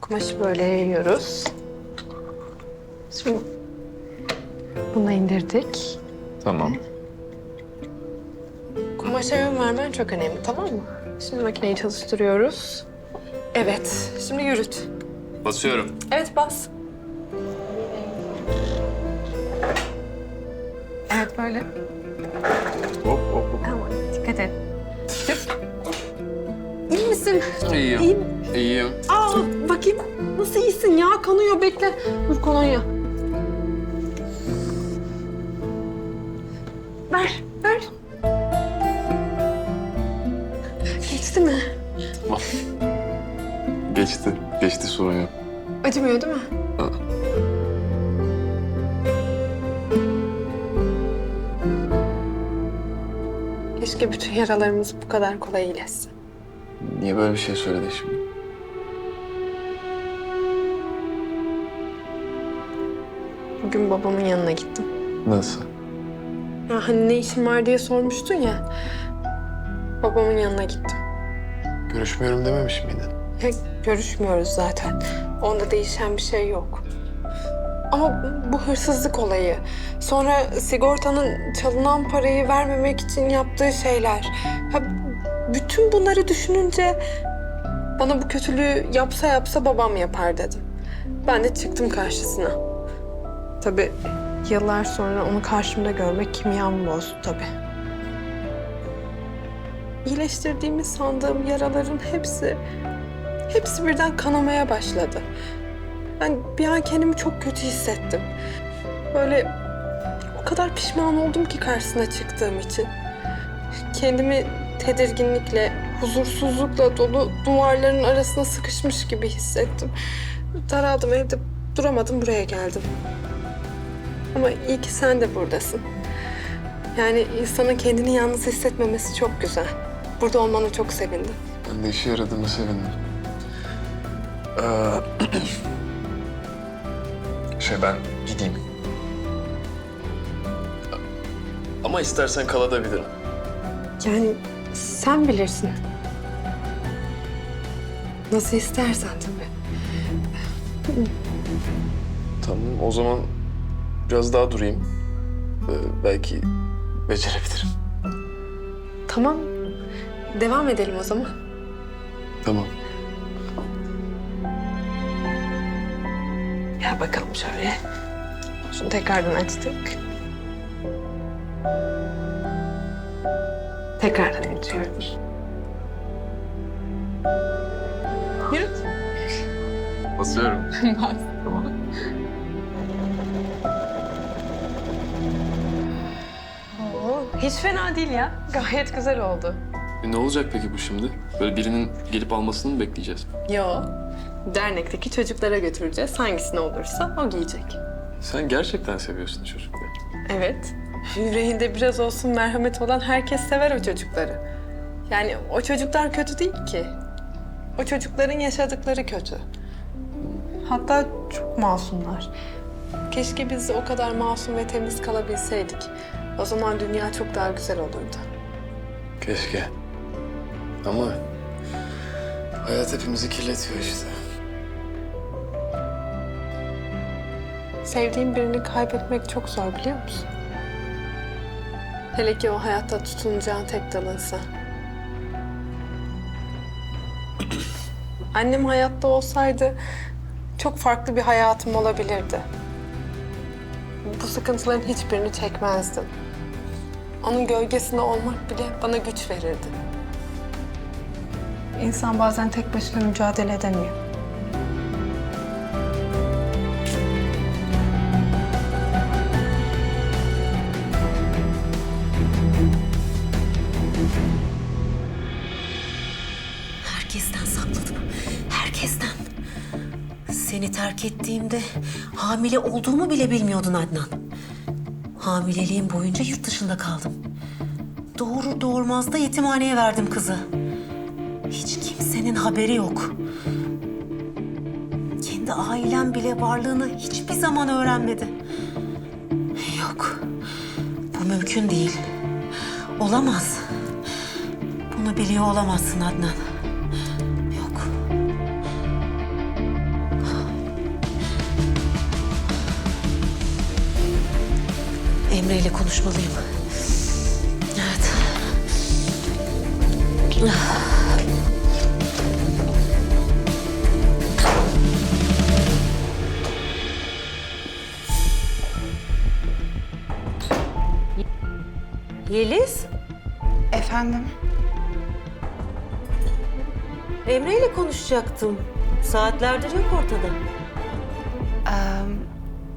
Kumaşı böyle yayıyoruz. Şimdi bunu indirdik. Tamam. Kumaşa yön vermen çok önemli tamam mı? Şimdi makineyi çalıştırıyoruz. Evet, şimdi yürüt. Basıyorum. Evet bas. Evet böyle. Hop hop hop. Tamam dikkat et. İyi misin? İyiyim. İyiyim. İyiyim. Aa bakayım. Nasıl iyisin ya? Kanıyor bekle. Dur kolonya. Ver, ver. Geçti mi? Geçti. Geçti sorun yok. Acımıyor değil mi? Aa. Keşke bütün yaralarımız bu kadar kolay iyileşsin. Niye böyle bir şey söyledin şimdi? Bugün babamın yanına gittim. Nasıl? Ya hani ne işin var diye sormuştun ya. Babamın yanına gittim. Görüşmüyorum dememiş miydin? Ya, görüşmüyoruz zaten. Onda değişen bir şey yok. Ama bu hırsızlık olayı, sonra sigortanın çalınan parayı vermemek için yaptığı şeyler. Ya, bütün bunları düşününce bana bu kötülüğü yapsa yapsa babam yapar dedim. Ben de çıktım karşısına. Tabii yıllar sonra onu karşımda görmek kimyamı bozdu tabii. İyileştirdiğimi sandığım yaraların hepsi Hepsi birden kanamaya başladı. Ben bir an kendimi çok kötü hissettim. Böyle o kadar pişman oldum ki karşısına çıktığım için. Kendimi tedirginlikle, huzursuzlukla dolu duvarların arasına sıkışmış gibi hissettim. Daraldım evde duramadım buraya geldim. Ama iyi ki sen de buradasın. Yani insanın kendini yalnız hissetmemesi çok güzel. Burada olmana çok sevindim. Ben de işe yaradığına sevindim. Ee, şey ben gideyim. Ama istersen kalabilirim. Yani sen bilirsin. Nasıl istersen tabii. Tamam o zaman biraz daha durayım. Ee, belki becerebilirim. Tamam. Devam edelim o zaman. Tamam. Gel bakalım şöyle. Şunu tekrardan açtık. Tekrardan açıyoruz. Yürüt. Basıyorum. Bas. Tamam. Hiç fena değil ya. Gayet güzel oldu. E, ne olacak peki bu şimdi? Böyle birinin gelip almasını mı bekleyeceğiz? Yo. Dernekteki çocuklara götüreceğiz. Hangisini olursa o giyecek. Sen gerçekten seviyorsun çocukları. Evet. Yüreğinde biraz olsun merhamet olan herkes sever o çocukları. Yani o çocuklar kötü değil ki. O çocukların yaşadıkları kötü. Hatta çok masumlar. Keşke biz o kadar masum ve temiz kalabilseydik. O zaman dünya çok daha güzel olurdu. Keşke. Ama hayat hepimizi kirletiyor işte. Sevdiğin birini kaybetmek çok zor biliyor musun? Hele ki o hayatta tutunacağın tek dalınsa. Annem hayatta olsaydı çok farklı bir hayatım olabilirdi. Bu sıkıntıların hiçbirini çekmezdim. Onun gölgesinde olmak bile bana güç verirdi. İnsan bazen tek başına mücadele edemiyor. Herkesten sakladım. Herkesten. Seni terk ettiğimde hamile olduğumu bile bilmiyordun Adnan. Hamileliğim boyunca yurt dışında kaldım. Doğurur doğurmaz da yetimhaneye verdim kızı. Hiç kimsenin haberi yok. Kendi ailem bile varlığını hiçbir zaman öğrenmedi. Yok. Bu mümkün değil. Olamaz. Bunu biliyor olamazsın Adnan. Yok. Emre ile konuşmalıyım. Yeliz, Efendim? Emre ile konuşacaktım. Saatlerdir yok ortada.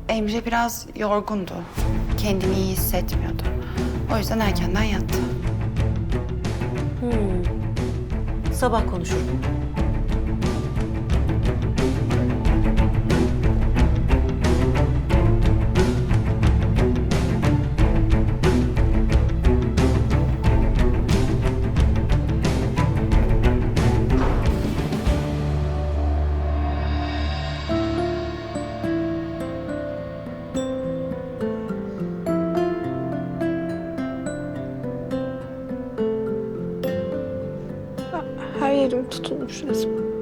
Emre biraz yorgundu. Kendini iyi hissetmiyordu. O yüzden erkenden yattı. Sabah konuşurum. Tutulmuş resmen.